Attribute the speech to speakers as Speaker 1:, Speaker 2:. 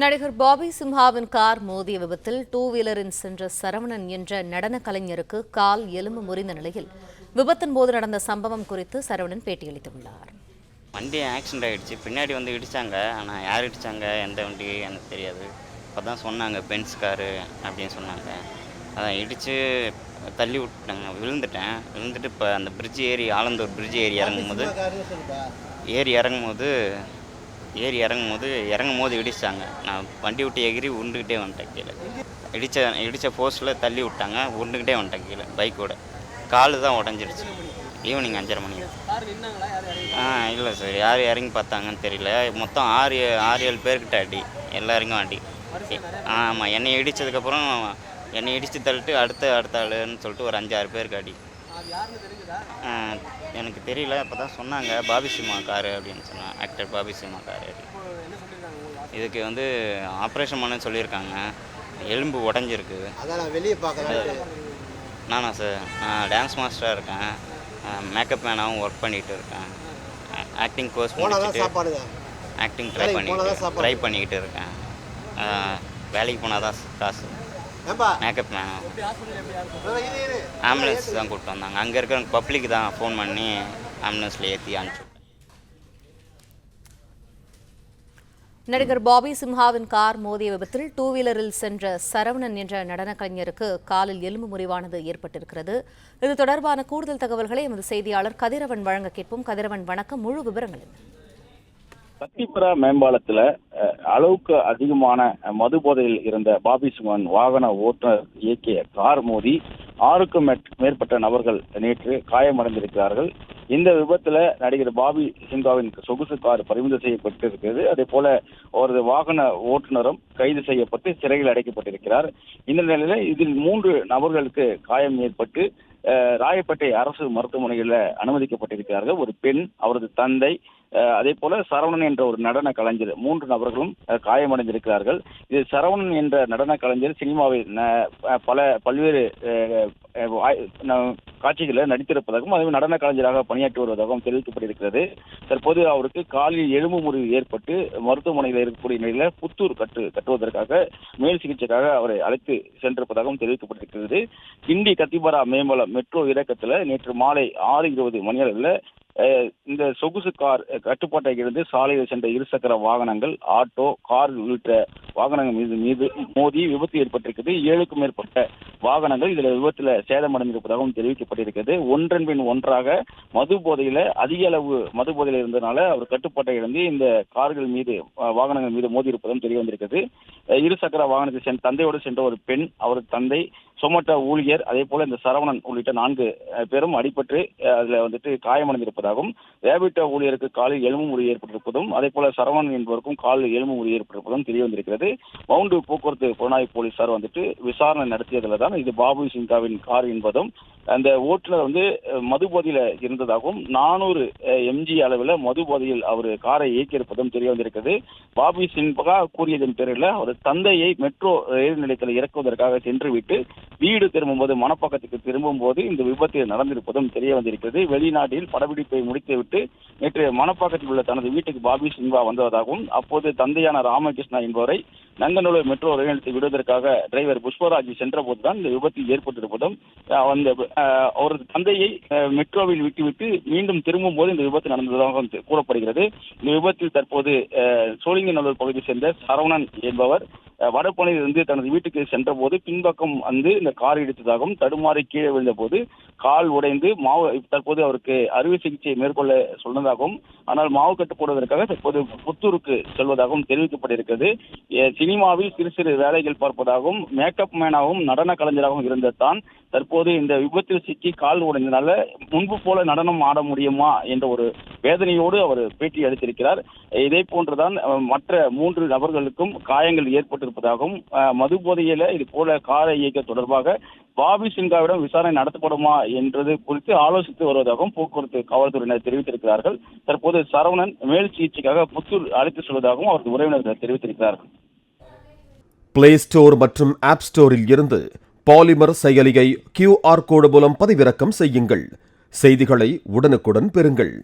Speaker 1: நடிகர் Bobby சிம்ஹாவின் car மோதிய விபத்தில் டூ வீலரில் சென்ற சரவணன் என்ற நடன கலைஞருக்கு கால் எலும்பு முறிந்த நிலையில் விபத்தின் போது நடந்த சம்பவம் குறித்து சரவணன் பேட்டியளித்துள்ளார்.
Speaker 2: வண்டி ஆக்சிடென்ட் ஆகிடுச்சு பின்னாடி வந்து இடித்தாங்க ஆனால் யார் இடித்தாங்க எந்த வண்டி? எனக்கு தெரியாது. அப்போ தான் சொன்னாங்க பென்ஸ் காரு அப்படின்னு சொன்னாங்க. அதான் இடித்து தள்ளி விட்டாங்க விழுந்துட்டேன். விழுந்துட்டு இப்போ அந்த பிரிட்ஜ் ஏறி ஆலந்தூர் பிரிட்ஜ் ஏறி இறங்கும்போது ஏறி இறங்கும்போது ஏறி இறங்கும்போது இறங்கும் போது இடிச்சாங்க. நான் வண்டி விட்டு எகிரி உருண்டுக்கிட்டே வந்துட்டேன் கீழே. இடித்த இடித்த போஸ்டில் தள்ளி விட்டாங்க உருண்டுக்கிட்டே வந்துட்டேன் கீழே பைக்கோட காலு தான் உடஞ்சிருச்சு. ஈவினிங் அஞ்சரை மணிக்கு ஆ இல்லை சார் யார் இறங்கி பார்த்தாங்கன்னு தெரியல. மொத்தம் ஆறு ஆறு ஏழு பேர்கிட்ட அடி. எல்லாருக்கும் அடி. ஆமாம் என்னை இடித்ததுக்கப்புறம் என்னை இடித்து தள்ளிட்டு அடுத்த அடுத்த ஆளுன்னு சொல்லிட்டு ஒரு அஞ்சாறு பேருக்கு அடி. எனக்கு தெரியல. அப்போ தான் சொன்னாங்க பாபி சிம்மா காரு அப்படின்னு சொன்னாங்க ஆக்டர் பாபி சிம்மா காரு இதுக்கு வந்து ஆப்ரேஷன் பண்ண சொல்லியிருக்காங்க. எலும்பு உடஞ்சிருக்கு.
Speaker 3: வெளியே பார்க்குறேன்.
Speaker 2: நானா சார் நான் டான்ஸ் மாஸ்டராக இருக்கேன். மேக்கப் மேனாகவும் ஒர்க் பண்ணிகிட்டு இருக்கேன். ஆக்டிங் கோர்ஸ் முடிச்சுட்டு ஆக்டிங் ட்ரை
Speaker 3: சாப்பாடு.
Speaker 2: ட்ரை பண்ணிக்கிட்டு இருக்கேன். வேலைக்கு போனால் தான் காசு. மேக்கப் மேன் ஆம்புலன்ஸ் தான் கூப்பிட்டு வந்தாங்க. அங்கே இருக்கிற பப்ளிக் தான் ஃபோன் பண்ணி ஆம்புலன்ஸில் ஏற்றி அனுப்பிச்சு
Speaker 1: நடிகர் பாபி சிம்ஹாவின் கார் மோதிய விபத்தில் டூ வீலரில் சென்ற சரவணன் என்ற நடன கலைஞருக்கு காலில் எலும்பு முறிவானது ஏற்பட்டிருக்கிறது. இது தொடர்பான கூடுதல் தகவல்களை எமது செய்தியாளர் கதிரவன் வழங்க கேட்போம். கதிரவன் வணக்கம். முழு விவரங்கள்
Speaker 4: சத்திபுரா மேம்பாலத்துல அளவுக்கு அதிகமான மது போதையில் இருந்த பாபி சுமன் வாகன ஓட்டுநர் இயக்கிய கார் மோதி ஆறுக்கும் மேற்பட்ட நபர்கள் நேற்று காயமடைந்திருக்கிறார்கள். இந்த விபத்துல நடிகர் பாபி சிங்காவின் சொகுசு கார் பறிமுதல் செய்யப்பட்டிருக்கிறது. அதே போல அவரது வாகன ஓட்டுநரும் கைது செய்யப்பட்டு சிறையில் அடைக்கப்பட்டிருக்கிறார். இந்த நிலையில இதில் மூன்று நபர்களுக்கு காயம் ஏற்பட்டு அஹ், ராயப்பேட்டை அரசு மருத்துவமனையில் அனுமதிக்கப்பட்டிருக்கிறார்கள். ஒரு பெண் அவரது தந்தை அதே போல சரவணன் என்ற ஒரு நடன கலைஞர் மூன்று நபர்களும் காயமடைந்திருக்கிறார்கள். இது சரவணன் என்ற நடன கலைஞர் சினிமாவில் பல பல்வேறு காட்சிகளில் நடித்திருப்பதாகவும் அதுவும் நடன கலைஞராக பணியாற்றி வருவதாகவும் தெரிவிக்கப்பட்டிருக்கிறது. தற்போது அவருக்கு காலில் எலும்பு முறிவு ஏற்பட்டு மருத்துவமனையில் இருக்கக்கூடிய நிலையில புத்தூர் கட்டு கட்டுவதற்காக மேல் சிகிச்சைக்காக அவரை அழைத்து சென்றிருப்பதாகவும் தெரிவிக்கப்பட்டிருக்கிறது. கிண்டி கத்திபாரா மேம்பலம் மெட்ரோ இயக்கத்தில் நேற்று மாலை ஆறு இருபது மணி அளவில் இந்த சொகுசு கார் கட்டுப்பாட்டை இருந்து சாலையில் சென்ற இருசக்கர வாகனங்கள் ஆட்டோ கார் உள்ளிட்ட வாகனங்கள் மீது மீது மோதி விபத்து ஏற்பட்டிருக்கிறது. ஏழுக்கும் மேற்பட்ட வாகனங்கள் இதுல விபத்துல சேதமடைந்திருப்பதாகவும் தெரிவிக்கப்பட்டிருக்கிறது. ஒன்றன் பின் ஒன்றாக மது போதையில அதிக அளவு மது போதையில இருந்ததுனால அவர் கட்டுப்பாட்டை இழந்து இந்த கார்கள் மீது வாகனங்கள் மீது மோதி இருப்பதும் தெரிய வந்திருக்கிறது இருசக்கர வாகனத்தை சென்ற தந்தையோடு சென்ற ஒரு பெண் அவரது தந்தை சொமட்டோ ஊழியர் அதே போல இந்த சரவணன் உள்ளிட்ட நான்கு பேரும் அடிபட்டு அதுல வந்துட்டு காயமடைந்திருப்பதாகவும் ரேபிட்டோ ஊழியருக்கு காலில் எலும்பு முறி ஏற்பட்டிருப்பதும் அதே போல சரவணன் என்பவருக்கும் காலில் எலும்பு முறி ஏற்பட்டிருப்பதும் தெரிய வந்திருக்கிறது. மவுண்டு போக்குவரத்து புலனாய்வு போலீசார் வந்துட்டு விசாரணை நடத்தியதுல தான் இது பாபு சிங்காவின் கார் என்பதும் அந்த ஓட்டுநர் வந்து மதுபோதையில் மது போதையில இருந்ததாகவும் நானூறு எம்ஜி அளவில் மது போதையில் அவர் காரை இயக்கியிருப்பதும் தெரிய வந்திருக்கிறது பாபி சின்பகா கூறியதன் பேரில் அவர் தந்தையை மெட்ரோ ரயில் நிலையத்தில் இறக்குவதற்காக சென்றுவிட்டு வீடு திரும்பும்போது மணப்பக்கத்துக்கு திரும்பும்போது இந்த விபத்து நடந்திருப்பதும் தெரிய வந்திருக்கிறது வெளிநாட்டில் படப்பிடிப்பை முடித்துவிட்டு நேற்று மணப்பாக்கத்தில் உள்ள தனது வீட்டுக்கு பாபி சின்பா வந்ததாகவும் அப்போது தந்தையான ராமகிருஷ்ணா என்பவரை நங்கநல்லூர் மெட்ரோ ரயில் நிலையத்தை விடுவதற்காக டிரைவர் புஷ்பராஜ் சென்றபோதுதான் இந்த விபத்து ஏற்பட்டிருப்பதும் அந்த அவரது தந்தையை மெட்ரோவில் விட்டுவிட்டு மீண்டும் திரும்பும் போது இந்த விபத்து நடந்ததாக கூறப்படுகிறது. இந்த விபத்தில் தற்போது அஹ், சோழிங்கநல்லூர் பகுதியை சேர்ந்த சரவணன் என்பவர் வடபழனியில் இருந்து தனது வீட்டுக்கு சென்றபோது பின்பக்கம் வந்து இந்த கார் இடித்ததாகவும் தடுமாறி கீழே விழுந்தபோது கால் உடைந்து மாவு தற்போது அவருக்கு அறுவை சிகிச்சை மேற்கொள்ள சொன்னதாகவும் ஆனால் மாவு கட்டு போடுவதற்காக தற்போது புத்தூருக்கு செல்வதாகவும் தெரிவிக்கப்பட்டிருக்கிறது. சினிமாவில் சிறு சிறு வேலைகள் பார்ப்பதாகவும் மேக்கப் மேனாகவும் நடன கலைஞராகவும் இருந்த தான் தற்போது இந்த விபத்தில் சிக்கி கால் உடைந்தனால முன்பு போல நடனம் ஆட முடியுமா என்ற ஒரு வேதனையோடு அவர் பேட்டி அளித்திருக்கிறார். இதே போன்றுதான் மற்ற மூன்று நபர்களுக்கும் காயங்கள் ஏற்பட்டு அஹ், மது போதையில இது போல காரை இயக்க தொடர்பாக பாபி சின்காவிடம் விசாரணை நடத்தப்படுமா என்றது குறித்து ஆலோசித்து வருவதாகவும் போக்குவரத்து காவல்துறையினர் தெரிவித்திருக்கிறார்கள். தற்போது சரவணன் மேல் சிகிச்சைக்காக புத்தூர் அழைத்து செல்வதாகவும் அவரது உறவினர்கள் தெரிவித்திருக்கிறார்கள்.
Speaker 5: பிளே ஸ்டோர் மற்றும் ஆப் ஸ்டோரில் இருந்து பாலிமர் செயலியை கியூஆர் கோடு மூலம் பதிவிறக்கம் செய்யுங்கள். செய்திகளை உடனுக்குடன் பெறுங்கள்.